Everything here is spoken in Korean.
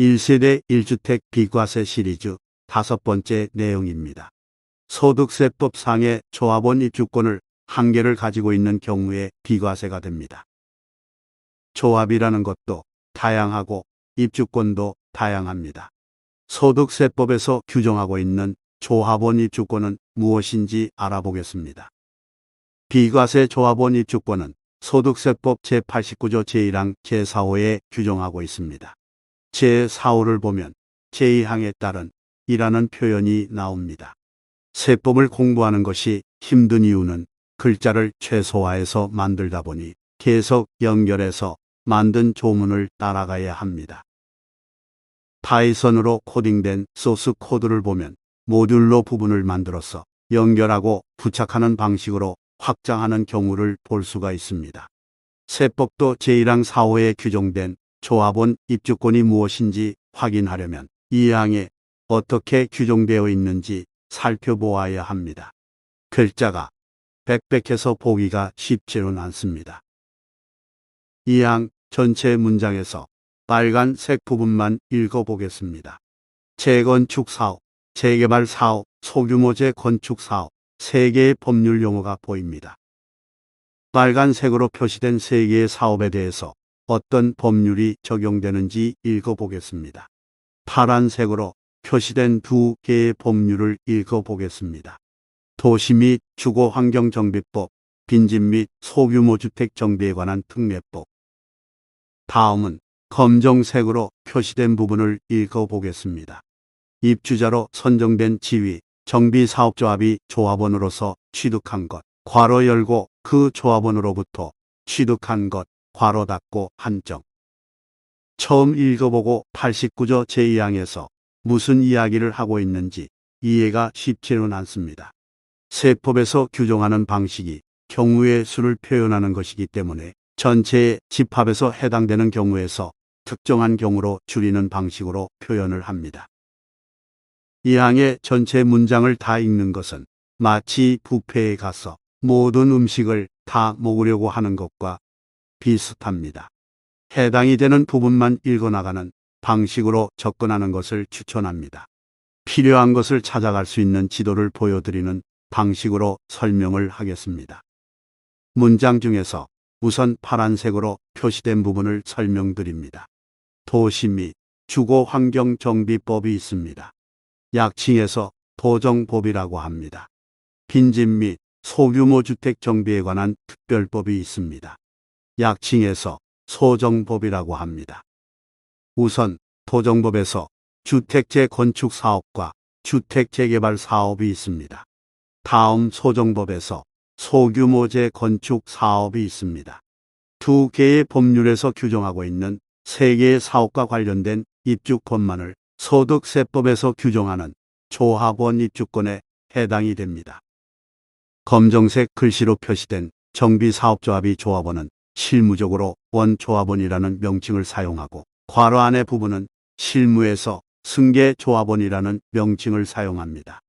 1세대 1주택 비과세 시리즈 다섯 번째 내용입니다. 소득세법 상의 조합원 입주권을 한 개를 가지고 있는 경우에 비과세가 됩니다. 조합이라는 것도 다양하고 입주권도 다양합니다. 소득세법에서 규정하고 있는 조합원 입주권은 무엇인지 알아보겠습니다. 비과세 조합원 입주권은 소득세법 제89조 제1항 제4호에 규정하고 있습니다. 제4호를 보면 제2항에 따른 이라는 표현이 나옵니다. 세법을 공부하는 것이 힘든 이유는 글자를 최소화해서 만들다 보니 계속 연결해서 만든 조문을 따라가야 합니다. 파이썬으로 코딩된 소스 코드를 보면 모듈로 부분을 만들어서 연결하고 부착하는 방식으로 확장하는 경우를 볼 수가 있습니다. 세법도 제1항 4호에 규정된 조합원 입주권이 무엇인지 확인하려면 이 항에 어떻게 규정되어 있는지 살펴보아야 합니다. 글자가 빽빽해서 보기가 쉽지는 않습니다. 이 항 전체 문장에서 빨간색 부분만 읽어보겠습니다. 재건축 사업, 재개발 사업, 소규모 재 건축 사업, 세 개의 법률 용어가 보입니다. 빨간색으로 표시된 세 개의 사업에 대해서 어떤 법률이 적용되는지 읽어보겠습니다. 파란색으로 표시된 두 개의 법률을 읽어보겠습니다. 도시 및 주거환경정비법, 빈집 및 소규모 주택 정비에 관한 특례법. 다음은 검정색으로 표시된 부분을 읽어보겠습니다. 입주자로 선정된 지위, 정비사업조합이 조합원으로서 취득한 것, 괄호 열고 그 조합원으로부터 취득한 것, 괄호 닫고 한정. 처음 읽어보고 89조 제2항에서 무슨 이야기를 하고 있는지 이해가 쉽지는 않습니다. 세법에서 규정하는 방식이 경우의 수를 표현하는 것이기 때문에 전체의 집합에서 해당되는 경우에서 특정한 경우로 줄이는 방식으로 표현을 합니다. 이 항의 전체 문장을 다 읽는 것은 마치 뷔페에 가서 모든 음식을 다 먹으려고 하는 것과 비슷합니다. 해당이 되는 부분만 읽어나가는 방식으로 접근하는 것을 추천합니다. 필요한 것을 찾아갈 수 있는 지도를 보여드리는 방식으로 설명을 하겠습니다. 문장 중에서 우선 파란색으로 표시된 부분을 설명드립니다. 도시 및 주거환경정비법이 있습니다. 약칭해서 도정법이라고 합니다. 빈집 및 소규모 주택 정비에 관한 특별법이 있습니다. 약칭해서 소정법이라고 합니다. 우선 도정법에서 주택재 건축 사업과 주택 재개발 사업이 있습니다. 다음 소정법에서 소규모 재 건축 사업이 있습니다. 두 개의 법률에서 규정하고 있는 세 개의 사업과 관련된 입주권만을 소득세법에서 규정하는 조합원 입주권에 해당이 됩니다. 검정색 글씨로 표시된 정비사업조합이 조합원은 실무적으로 원조합원이라는 명칭을 사용하고 괄호 안의 부분은 실무에서 승계조합원이라는 명칭을 사용합니다.